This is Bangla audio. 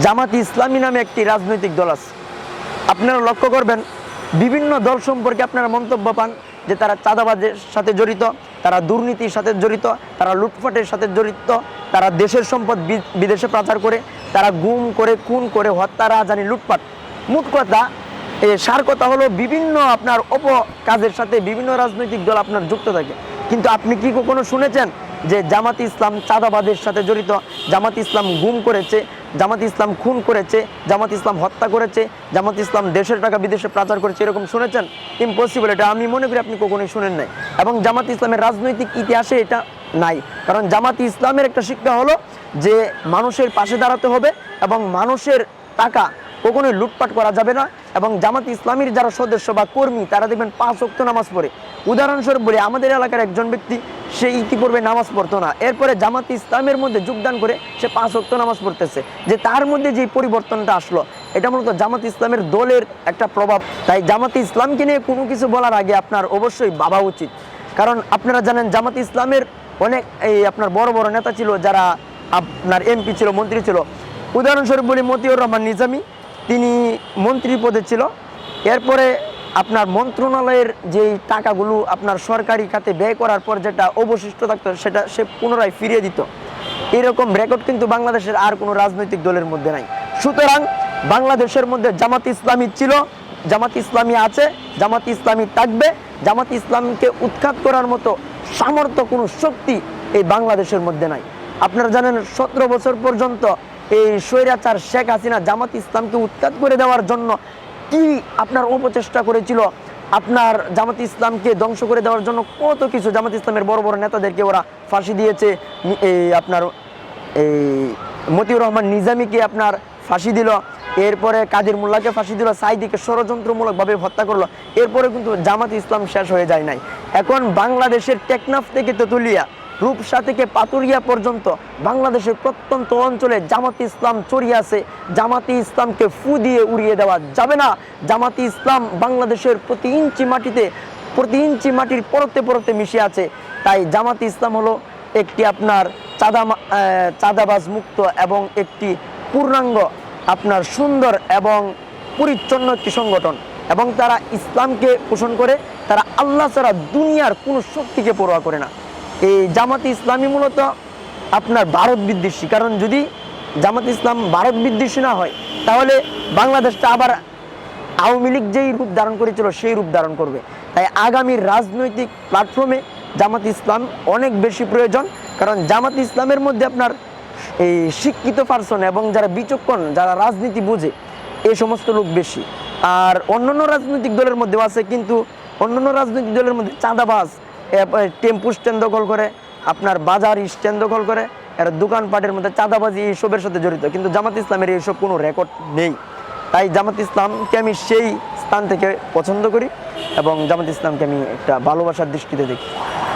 জামাত ইসলামী নামে একটি রাজনৈতিক দল আছে। আপনারা লক্ষ্য করবেন, বিভিন্ন দল সম্পর্কে আপনারা মন্তব্য পান যে তারা চাঁদাবাজের সাথে জড়িত, তারা দুর্নীতির সাথে জড়িত, তারা লুটপাটের সাথে জড়িত, তারা দেশের সম্পদ বিদেশে পাচার করে, তারা গুম করে, খুন করে, হত্যা রাজানি লুটপাট। মোট কথা সার কথা হলো বিভিন্ন আপনার অপ কাজের সাথে বিভিন্ন রাজনৈতিক দল আপনার যুক্ত থাকে। কিন্তু আপনি কি কখনো শুনেছেন যে জামাত ইসলাম চাঁদাবাদের সাথে জড়িত, জামাত ইসলাম গুম করেছে জামাত ইসলাম খুন করেছে, জামাত ইসলাম হত্যা করেছে, জামাত ইসলাম দেশের টাকা বিদেশে প্রচার করেছে, এরকম শুনেছেন? ইম্পসিবল এটা আমি মনে করি আপনি কখনোই শুনেন নাই। এবং জামাত ইসলামের রাজনৈতিক ইতিহাসে এটা নাই। কারণ জামাত ইসলামের একটা শিক্ষা হলো যে মানুষের পাশে দাঁড়াতে হবে এবং মানুষের টাকা কখনোই লুটপাট করা যাবে না। এবং জামাত ইসলামীর যারা সদস্য বা কর্মী, তারা দেখবেন পাঁচ অক্ত নামাজ পড়ে। উদাহরণস্বরূপ বলি, আমাদের এলাকার একজন ব্যক্তি সে ইতিপূর্বে নামাজ পড়তো না। এরপরে জামাত ইসলামের মধ্যে যোগদান করে সে পাঁচ অক্ত নামাজ পড়তেছে। যে তার মধ্যে যে পরিবর্তনটা আসলো, এটা মূলত জামাত ইসলামের দলের একটা প্রভাব। তাই জামাত ইসলামকে নিয়ে কোনো কিছু বলার আগে আপনার অবশ্যই ভাবা উচিত। কারণ আপনারা জানেন, জামাত ইসলামের অনেক এই আপনার বড় বড় নেতা ছিল, যারা আপনার এমপি ছিল, মন্ত্রী ছিল। উদাহরণস্বরূপ বলি মতিউর রহমান নিজামী, তিনি মন্ত্রী পদে ছিল। এরপরে আপনার মন্ত্রণালয়ের যেই টাকাগুলো আপনার সরকারি খাতে ব্যয় করার পর যেটা অবশিষ্ট থাকতো, সেটা সে পুনরায় ফিরিয়ে দিত। এরকম রেকর্ড কিন্তু বাংলাদেশের আর কোনো রাজনৈতিক দলের মধ্যে নাই। সুতরাং বাংলাদেশের মধ্যে জামাত ইসলামী ছিল, জামাত ইসলামী আছে, জামাত ইসলামী থাকবে, জামাত ইসলামকে উৎখাত করার মতো সামর্থ্য, কোনো শক্তি এই বাংলাদেশের মধ্যে নাই। আপনারা জানেন সতেরো বছর পর্যন্ত এই স্বৈরাচার শেখ হাসিনা জামাত ইসলামকে উৎখাত করে দেওয়ার জন্য কি আপনার অপচেষ্টা করেছিল। আপনার জামাত ইসলামকে ধ্বংস করে দেওয়ার জন্য কত কিছু। জামাত ইসলামের বড় বড় নেতাদেরকে ওরা ফাঁসি দিয়েছে। এই আপনার, এই মতিউর রহমান নিজামীকে আপনার ফাঁসি দিল। এরপরে কাদের মোল্লাকে ফাঁসি দিল। সাইদিকে ষড়যন্ত্রমূলকভাবে হত্যা করল। এরপরে কিন্তু জামাত ইসলাম শেষ হয়ে যায় নাই। এখন বাংলাদেশের টেকনাফ থেকে তেতুলিয়া রূপসা থেকে পাতুরিয়া পর্যন্ত বাংলাদেশের প্রত্যন্ত অঞ্চলে জামাতি ইসলাম ছড়িয়ে আছে। জামাতি ইসলামকে ফু দিয়ে উড়িয়ে দেওয়া যাবে না। জামাতি ইসলাম বাংলাদেশের প্রতি ইঞ্চি মাটিতে, প্রতি ইঞ্চি মাটির পরতে পরতে মিশে আছে। তাই জামাতি ইসলাম হলো একটি আপনার চাঁদা চাঁদাবাজ মুক্ত এবং একটি পূর্ণাঙ্গ, আপনার সুন্দর এবং পরিচ্ছন্ন একটি সংগঠন। এবং তারা ইসলামকে পোষণ করে, তারা আল্লাহ ছাড়া দুনিয়ার কোনো শক্তিকে পরোয়া করে না। এই জামাত ইসলামী মূলত আপনার ভারত বিদ্বেষী। কারণ যদি জামাত ইসলাম ভারত বিদ্বেষী না হয়, তাহলে বাংলাদেশটা আবার আওয়ামী লীগ যেই রূপ ধারণ করেছিল, সেই রূপ ধারণ করবে। তাই আগামী রাজনৈতিক প্ল্যাটফর্মে জামাত ইসলাম অনেক বেশি প্রয়োজন। কারণ জামাত ইসলামের মধ্যে আপনার এই শিক্ষিত পার্সন এবং যারা বিচক্ষণ, যারা রাজনীতি বোঝে এই সমস্ত লোক বেশি। আর অন্যান্য রাজনৈতিক দলের মধ্যেও আছে, কিন্তু অন্যান্য রাজনৈতিক দলের মধ্যে চাঁদাবাজ টেম্পু স্ট্যান্ড দখল করে, আপনার বাজার স্ট্যান্ড দখল করে, এর দোকানপাটের মধ্যে চাঁদাবাজি এইসবের সাথে জড়িত। কিন্তু জামাত ইসলামের এইসব কোনো রেকর্ড নেই। তাই জামাত ইসলামকে আমি সেই স্থান থেকে পছন্দ করি এবং জামাত ইসলামকে আমি একটা ভালোবাসার দৃষ্টিতে দেখি।